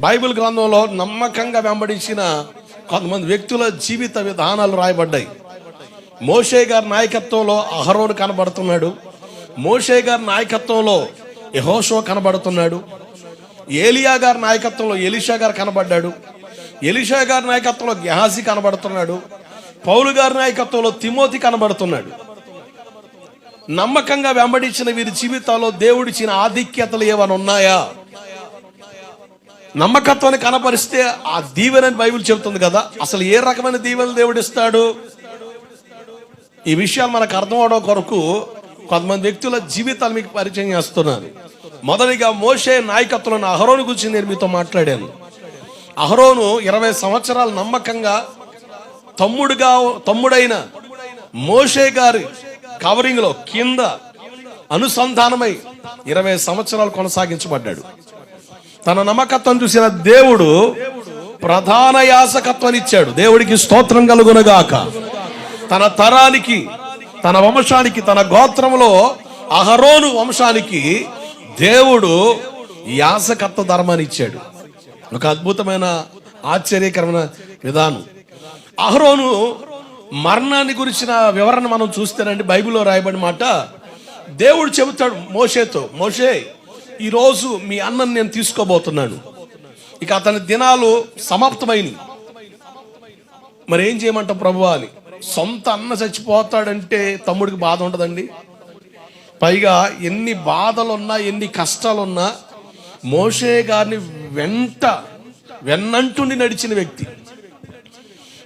Bible గ్రంథంలో నమ్మకంగా వెంబడించిన కొంతమంది వ్యక్తుల జీవిత విధానాలు రాయబడ్డాయి. మోషే గారి నాయకత్వంలో అహరోను కనబడుతున్నాడు. మోషే గారి నాయకత్వంలో యహోషో కనబడుతున్నాడు. ఏలియా గారి నాయకత్వంలో ఎలిషా గారు కనబడ్డాడు. ఎలిషా గారి నాయకత్వంలో గెహాజీ కనబడుతున్నాడు. పౌలు గారి నాయకత్వంలో తిమోతి కనబడుతున్నాడు. నమ్మకంగా వెంబడించిన వీరి జీవితాల్లో దేవుడిచ్చిన ఆధిక్యతలు ఏమైనా ఉన్నాయా? నమ్మకత్వాన్ని కనపరిస్తే ఆ దీవెనని బైబిల్ చెబుతుంది కదా. అసలు ఏ రకమైన దీవెన దేవుడు ఇస్తాడు? ఈ విషయాలు మనకు అర్థం అవడం కొరకు కొంతమంది వ్యక్తుల జీవితాలు మీకు పరిచయం చేస్తున్నాను మొదటిగా మోషే నాయకత్వంలో అహరోను గురించి నేను మీతో మాట్లాడాను. అహరోను ఇరవై సంవత్సరాలు నమ్మకంగా తమ్ముడుగా తమ్ముడైన మోషే గారి కవరింగ్లో కింద అనుసంధానమై ఇరవై సంవత్సరాలు కొనసాగించబడ్డాడు. తన నమ్మకత్వం చూసిన దేవుడు ప్రధాన యాసకత్వాన్ని ఇచ్చాడు దేవుడికి స్తోత్రం కలుగునగాక. తన తరానికి తన వంశానికి తన గోత్రంలో అహరోను వంశానికి దేవుడు యాసకత్వ ధర్మాన్ని ఇచ్చాడు ఒక అద్భుతమైన ఆశ్చర్యకరమైన విధానం. అహరోను మరణాన్ని గురించిన వివరణ మనం చూస్తేనండి బైబిల్లో రాయబడి మాట. దేవుడు చెబుతాడు మోషేతో మోషే ఈరోజు మీ అన్నని నేను తీసుకోబోతున్నాను. ఇక అతని దినాలు సమాప్తమైనవి. మరి ఏం చేయమంటావు ప్రభు అని. సొంత అన్న చచ్చిపోతాడంటే తమ్ముడికి బాధ ఉండదండి. పైగా ఎన్ని బాధలున్నా ఎన్ని కష్టాలున్నా మోషే గారిని వెంట వెన్నంటుండి నడిచిన వ్యక్తి.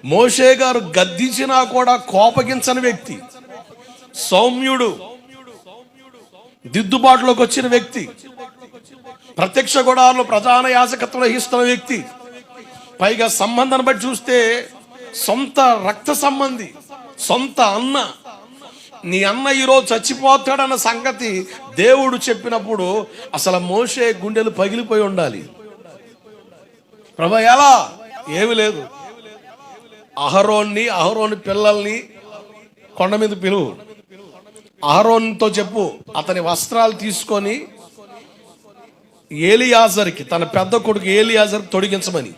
మోషే గారు గద్దించినా కూడా కోపగించని వ్యక్తి. సౌమ్యుడు. దిద్దుబాటులోకి వచ్చిన వ్యక్తి ప్రత్యక్ష గుడాల్లో ప్రధాన యాజకత్వం వహిస్తున్న వ్యక్తి పైగా సంబంధాన్ని బట్టి చూస్తే సొంత రక్త సంబంధి సొంత అన్న నీ అన్న ఈరోజు చచ్చిపోతాడన్న సంగతి దేవుడు చెప్పినప్పుడు అసలు మోసే గుండెలు పగిలిపోయి ఉండాలి. ప్రభా ఎలా? ఏమి లేదు. అహరోన్ని అహరోని పిల్లల్ని కొండ మీద పిలువు. ఆహరోన్తో చెప్పు. అతని వస్త్రాలు తీసుకొని ఏలియాజర్కి తన పెద్ద కొడుకు ఏలియాజర్ తొడిగించమని.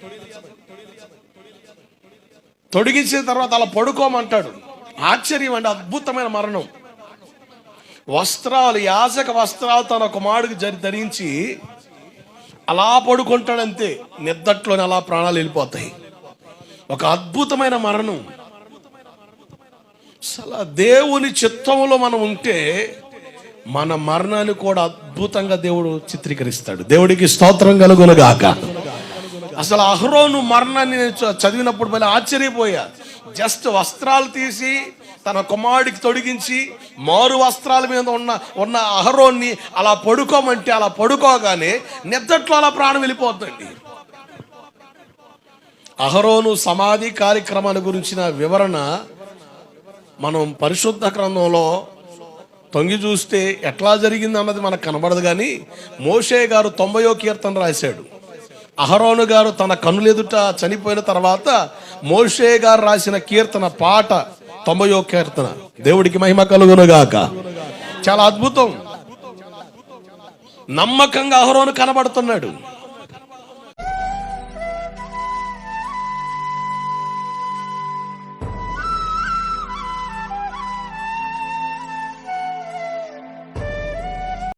తొడిగించిన తర్వాత అలా పడుకోమంటాడు. ఆశ్చర్యం అంటే అద్భుతమైన మరణం. వస్త్రాలు యాజక వస్త్రాలు తన కుమారుడికి జరి ధరించి అలా పడుకుంటాడంతే. నిద్దట్లోనే అలా ప్రాణాలు వెళ్ళిపోతాయి. ఒక అద్భుతమైన మరణం. అసలు దేవుని చిత్తంలో మనం ఉంటే మన మరణాన్ని కూడా అద్భుతంగా దేవుడు చిత్రీకరిస్తాడు. దేవుడికి స్తోత్రం కలుగునుగాక. అసలు అహరోను మరణాన్ని చదివినప్పుడు మళ్ళీ ఆశ్చర్యపోయా. జస్ట్ వస్త్రాలు తీసి తన కుమారుడికి తొడిగించి మారు వస్త్రాల మీద ఉన్న ఉన్న అహరోన్ని అలా పడుకోమంటే అలా పడుకోగానే నిద్దట్లో అలా ప్రాణం వెళ్ళిపోతుంది అహరోను సమాధి కార్యక్రమాల గురించిన వివరణ మనం పరిశుద్ధ గ్రంథంలో తొంగి చూస్తే ఎట్లా జరిగింది అన్నది మనకు కనబడదు కానీ మోషే గారు తొంభయో కీర్తన రాశాడు. అహరోను గారు తన కన్నులెదుట చనిపోయిన తర్వాత మోషే గారు రాసిన కీర్తన పాట తొంభయో కీర్తన. దేవుడికి మహిమ కలుగునుగాక. చాలా అద్భుతం. నమ్మకంగా అహరోను కనబడుతున్నాడు.